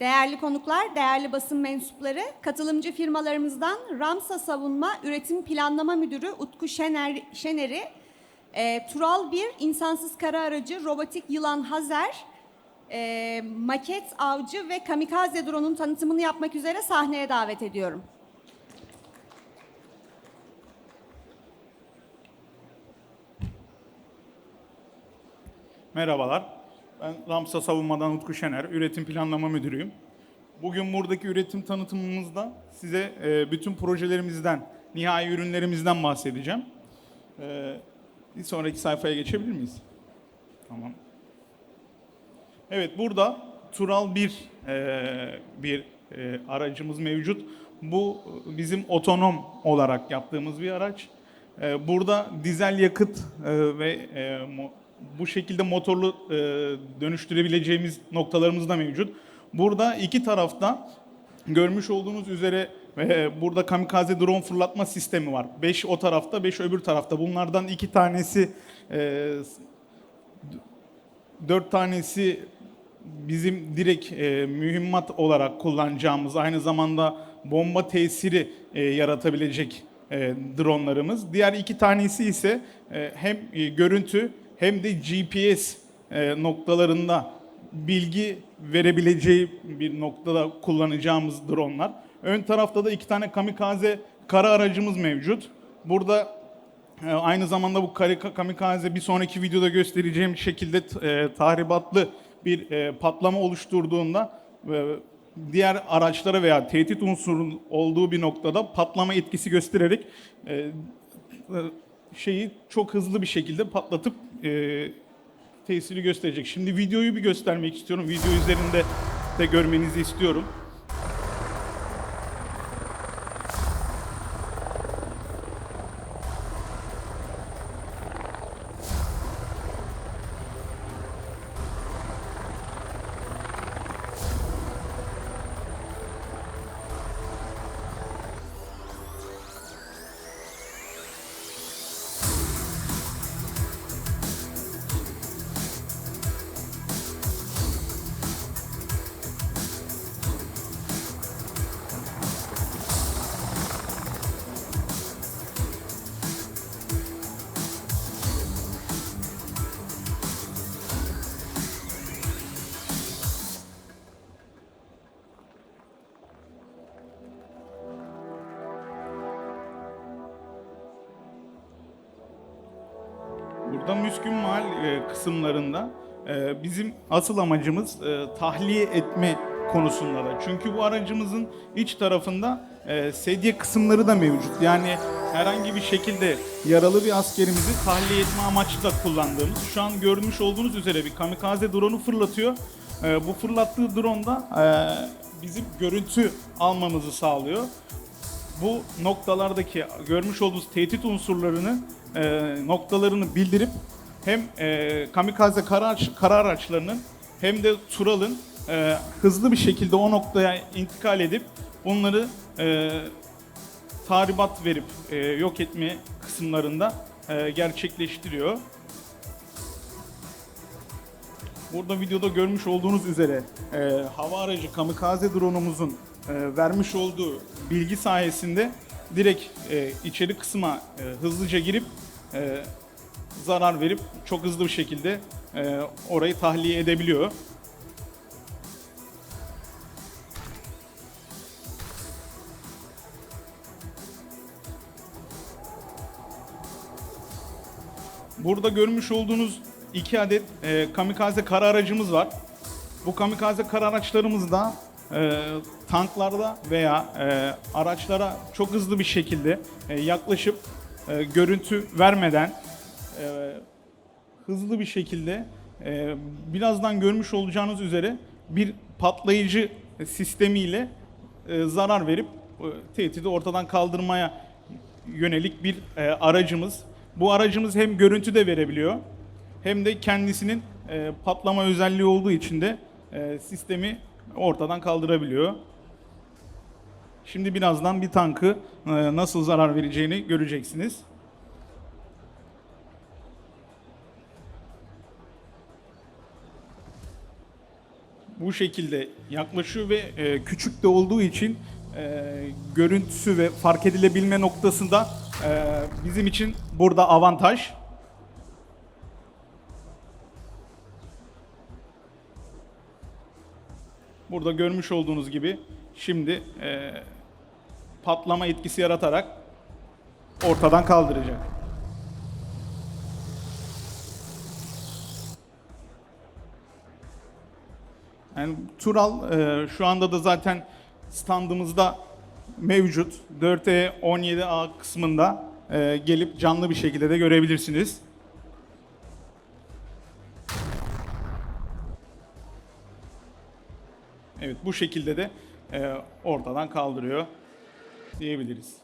Değerli konuklar, değerli basın mensupları, katılımcı firmalarımızdan Ramsa Savunma Üretim Planlama Müdürü Utku Şener, Şener'i, e, Tural 1 insansız kara aracı robotik yılan Hazer, e, maket avcı ve kamikaze drone'un tanıtımını yapmak üzere sahneye davet ediyorum. Merhabalar. Ben Ramsa Savunmadan Utku Şener, Üretim Planlama Müdürüyüm. Bugün buradaki üretim tanıtımımızda size e, bütün projelerimizden, nihai ürünlerimizden bahsedeceğim. E, bir sonraki sayfaya geçebilir miyiz? Tamam. Evet, burada Tural 1 e, bir e, aracımız mevcut. Bu bizim otonom olarak yaptığımız bir araç. Burada dizel yakıt ve bu şekilde motorlu e, dönüştürebileceğimiz noktalarımız da mevcut. Burada iki tarafta görmüş olduğunuz üzere e, burada kamikaze drone fırlatma sistemi var. 5 o tarafta, 5 öbür tarafta. Bunlardan iki tanesi e, dört tanesi bizim direkt e, mühimmat olarak kullanacağımız aynı zamanda bomba tesiri e, yaratabilecek e, dronlarımız. Diğer iki tanesi ise e, hem e, görüntü hem de GPS e, noktalarında bilgi verebileceği bir noktada kullanacağımız dronlar. Ön tarafta da iki tane kamikaze kara aracımız mevcut. Burada ee, Aynı zamanda bu kamikaze bir sonraki videoda göstereceğim şekilde e, tahribatlı bir e, patlama oluşturduğunda e, diğer araçlara veya tehdit unsurunun olduğu bir noktada patlama etkisi göstererek e, e, şeyi çok hızlı bir şekilde patlatıp e, tesiri gösterecek. Şimdi videoyu bir göstermek istiyorum. Video üzerinde de görmenizi istiyorum. Burada Müskün Mahal e, kısımlarında e, bizim asıl amacımız e, tahliye etme konusunda da. Çünkü bu aracımızın iç tarafında sedye kısımları da mevcut. Yani herhangi bir şekilde yaralı bir askerimizi tahliye etme amaçlı da kullandığımız. Şu an görmüş olduğunuz üzere bir kamikaze drone'u fırlatıyor. Bu fırlattığı drone da bizim görüntü almamızı sağlıyor bu noktalardaki görmüş olduğunuz tehdit unsurlarını e, noktalarını bildirip hem e, kamikaze kara, araç, kara araçlarının hem de Tural'ın e, hızlı bir şekilde o noktaya intikal edip onları e, tahribat verip e, yok etme kısımlarında e, gerçekleştiriyor. Burada videoda görmüş olduğunuz üzere e, hava aracı kamikaze drone'umuzun e, vermiş olduğu bilgi sayesinde direkt e, içeri kısma e, hızlıca girip e, zarar verip çok hızlı bir şekilde e, orayı tahliye edebiliyor. Burada görmüş olduğunuz iki adet e, kamikaze kara aracımız var. Bu kamikaze kara araçlarımızda e, tanklarda veya e, araçlara çok hızlı bir şekilde e, yaklaşıp e, görüntü vermeden e, hızlı bir şekilde e, birazdan görmüş olacağınız üzere bir patlayıcı sistemiyle e, zarar verip e, tehdidi ortadan kaldırmaya yönelik bir e, aracımız. Bu aracımız hem görüntü de verebiliyor hem de kendisinin e, patlama özelliği olduğu için de e, sistemi ortadan kaldırabiliyor. Şimdi birazdan bir tankı e, nasıl zarar vereceğini göreceksiniz. Bu şekilde yaklaşıyor ve e, küçük de olduğu için e, görüntüsü ve fark edilebilme noktasında bizim için burada avantaj. Burada görmüş olduğunuz gibi şimdi e, patlama etkisi yaratarak ortadan kaldıracak. Yani Tural e, şu anda da zaten standımızda mevcut. 4E 17A kısmında e, gelip canlı bir şekilde de görebilirsiniz. Evet bu şekilde de e, ortadan kaldırıyor diyebiliriz.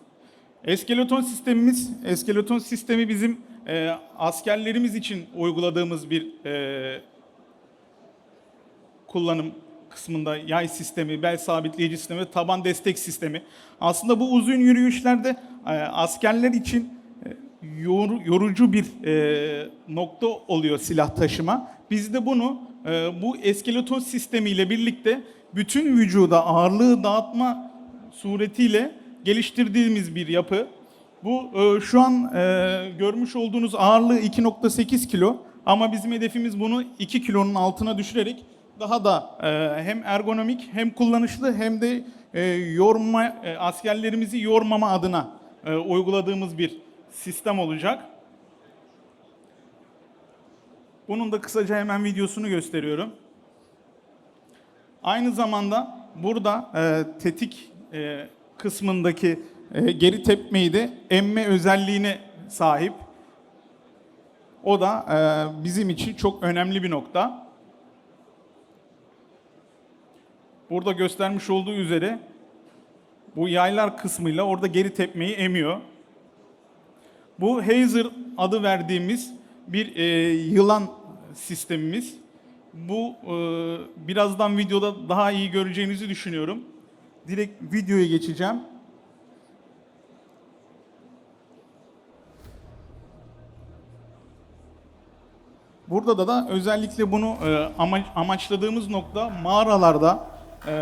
Eskeleton sistemimiz, eskeleton sistemi bizim e, askerlerimiz için uyguladığımız bir e, kullanım kısmında yay sistemi, bel sabitleyici sistemi taban destek sistemi. Aslında bu uzun yürüyüşlerde e, askerler için e, yor- yorucu bir e, nokta oluyor silah taşıma. Biz de bunu e, bu eskeleton sistemiyle birlikte bütün vücuda ağırlığı dağıtma suretiyle geliştirdiğimiz bir yapı. Bu e, şu an e, görmüş olduğunuz ağırlığı 2.8 kilo ama bizim hedefimiz bunu 2 kilonun altına düşürerek daha da e, hem ergonomik hem kullanışlı hem de yorma askerlerimizi yormama adına uyguladığımız bir sistem olacak. Bunun da kısaca hemen videosunu gösteriyorum. Aynı zamanda burada e, tetik e, kısmındaki e, geri tepmeyi de emme özelliğine sahip. O da e, bizim için çok önemli bir nokta. Burada göstermiş olduğu üzere bu yaylar kısmıyla orada geri tepmeyi emiyor. Bu Hazer adı verdiğimiz bir e, yılan sistemimiz. Bu e, birazdan videoda daha iyi göreceğinizi düşünüyorum. Direkt videoya geçeceğim. Burada da da özellikle bunu e, ama- amaçladığımız nokta mağaralarda e,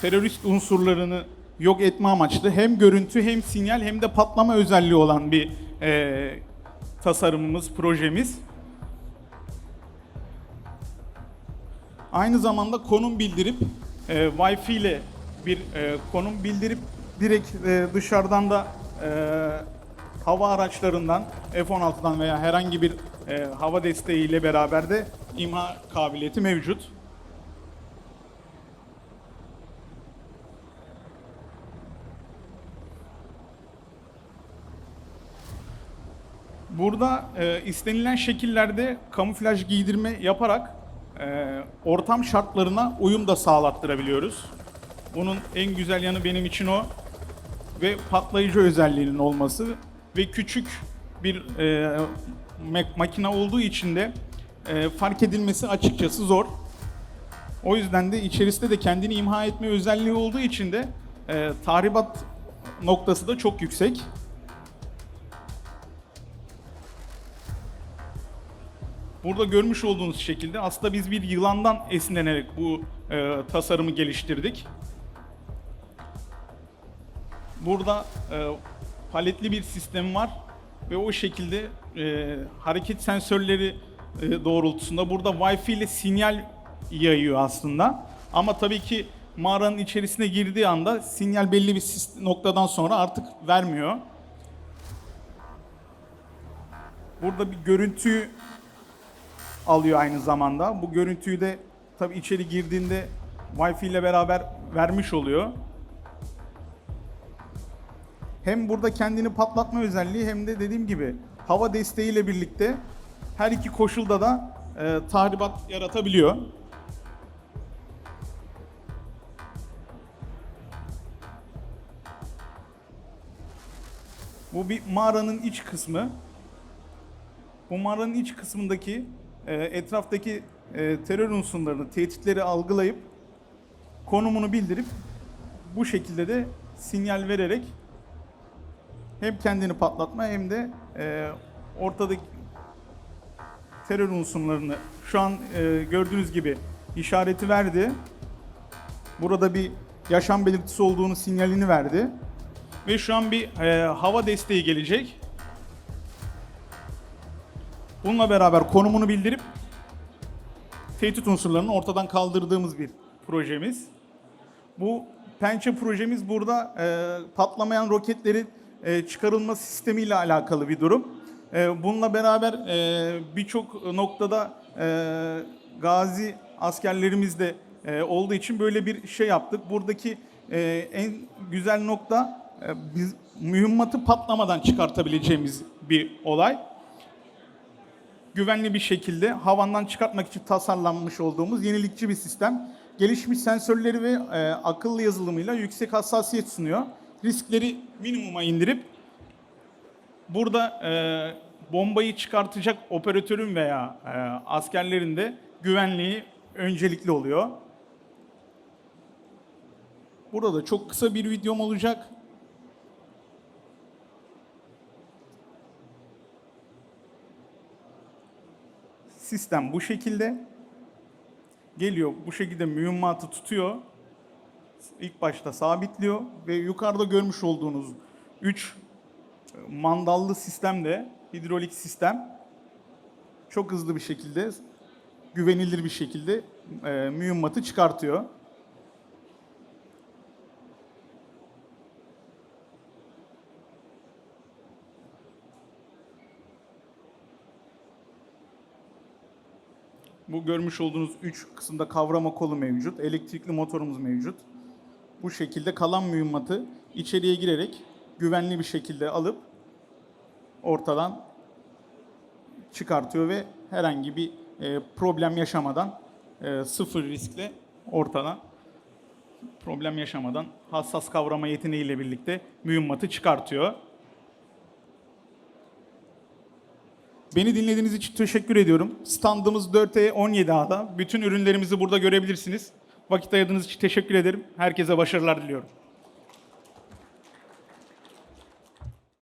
terörist unsurlarını yok etme amaçlı hem görüntü hem sinyal hem de patlama özelliği olan bir e, tasarımımız, projemiz. Aynı zamanda konum bildirip e, Wi-Fi ile bir e, konum bildirip direkt e, dışarıdan da e, hava araçlarından F-16'dan veya herhangi bir e, hava desteğiyle beraber de imha kabiliyeti mevcut. Burada e, istenilen şekillerde kamuflaj giydirme yaparak e, ortam şartlarına uyum da sağlattırabiliyoruz. Bunun en güzel yanı benim için o ve patlayıcı özelliğinin olması ve küçük bir e, makine olduğu için de e, fark edilmesi açıkçası zor. O yüzden de içerisinde de kendini imha etme özelliği olduğu için de e, tahribat noktası da çok yüksek. Burada görmüş olduğunuz şekilde aslında biz bir yılandan esinlenerek bu e, tasarımı geliştirdik. Burada e, paletli bir sistem var ve o şekilde e, hareket sensörleri e, doğrultusunda burada Wi-Fi ile sinyal yayıyor aslında. Ama tabii ki mağaranın içerisine girdiği anda sinyal belli bir noktadan sonra artık vermiyor. Burada bir görüntü alıyor aynı zamanda. Bu görüntüyü de tabii içeri girdiğinde Wi-Fi ile beraber vermiş oluyor. Hem burada kendini patlatma özelliği hem de dediğim gibi hava desteğiyle birlikte her iki koşulda da e, tahribat yaratabiliyor. Bu bir mağaranın iç kısmı. Bu mağaranın iç kısmındaki etraftaki e, terör unsurlarını, tehditleri algılayıp konumunu bildirip bu şekilde de sinyal vererek hem kendini patlatma hem de e, ortadaki terör unsurlarını şu an e, gördüğünüz gibi işareti verdi. Burada bir yaşam belirtisi olduğunu sinyalini verdi. Ve şu an bir e, hava desteği gelecek. Bununla beraber konumunu bildirip tehdit unsurlarını ortadan kaldırdığımız bir projemiz. Bu pençe projemiz burada e, patlamayan roketlerin e, çıkarılma sistemiyle alakalı bir durum. E, bununla beraber e, birçok noktada e, gazi askerlerimiz de e, olduğu için böyle bir şey yaptık. Buradaki e, en güzel nokta e, biz mühimmatı patlamadan çıkartabileceğimiz bir olay güvenli bir şekilde havandan çıkartmak için tasarlanmış olduğumuz yenilikçi bir sistem. Gelişmiş sensörleri ve e, akıllı yazılımıyla yüksek hassasiyet sunuyor. Riskleri minimuma indirip burada e, bombayı çıkartacak operatörün veya e, askerlerin de güvenliği öncelikli oluyor. Burada da çok kısa bir videom olacak. Sistem bu şekilde geliyor. Bu şekilde mühimmatı tutuyor. İlk başta sabitliyor ve yukarıda görmüş olduğunuz 3 mandallı sistem de hidrolik sistem çok hızlı bir şekilde güvenilir bir şekilde e, mühimmatı çıkartıyor. Bu görmüş olduğunuz üç kısımda kavrama kolu mevcut. Elektrikli motorumuz mevcut. Bu şekilde kalan mühimmatı içeriye girerek güvenli bir şekilde alıp ortadan çıkartıyor ve herhangi bir e, problem yaşamadan e, sıfır riskle ortadan problem yaşamadan hassas kavrama yeteneğiyle birlikte mühimmatı çıkartıyor. Beni dinlediğiniz için teşekkür ediyorum. Standımız 4E 17A'da. Bütün ürünlerimizi burada görebilirsiniz. Vakit ayırdığınız için teşekkür ederim. Herkese başarılar diliyorum.